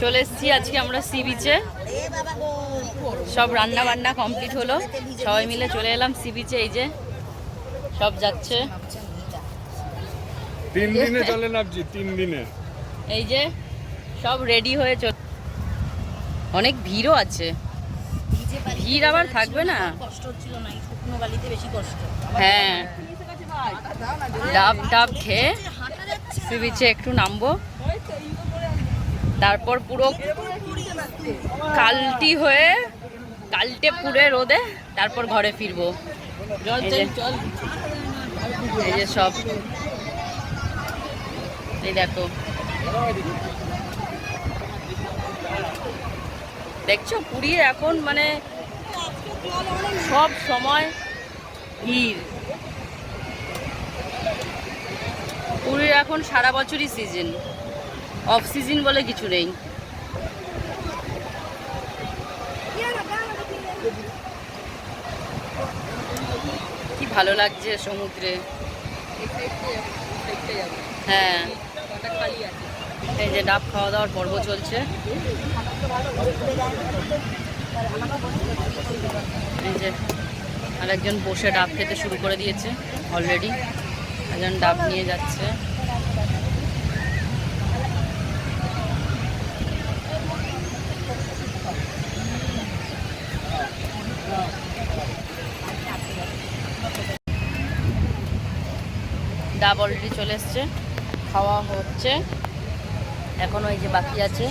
চলে এসেছি আজকে আমরা সি বিচে সব রান্না বান্না কমপ্লিট হলো। সবাই মিলে চলে এলাম সি বিচে এই যে সব যাচ্ছে। তিন দিনে চলে নামছি তিন দিনে। এই যে সব রেডি হয়ে চল অনেক ভিড়ও আছে। ভিড় আবার থাকবে না? কষ্ট হচ্ছিল না শুকনো বালিতে বেশি কষ্ট হ্যাঁ। ডাব ডাব খেয়ে সি বিচে একটু নামবো। তারপর পুরো কালটি হয়ে কালটে পুড়ে রোদে তারপর ঘরে ফিরবো। এই যে- সব। এই দেখো। দেখছ? পুরীর এখন মানে সব সময় ভিড়। পুরীর এখন সারা বছরই সিজন অফ সিজন বলে কিছু নেই। কি ভালো লাগছে সমুদ্রে। হ্যাঁ। এই যে ডাব খাওয়া দাওয়ার পর্ব চলছে। এই যে আরেকজন বসে ডাব খেতে শুরু করে দিয়েছে অলরেডি। একজন ডাব নিয়ে যাচ্ছে। ডাব অলরেডি চলে এসছে। খাওয়া হচ্ছে। এখনও এই যে বাকি আছে।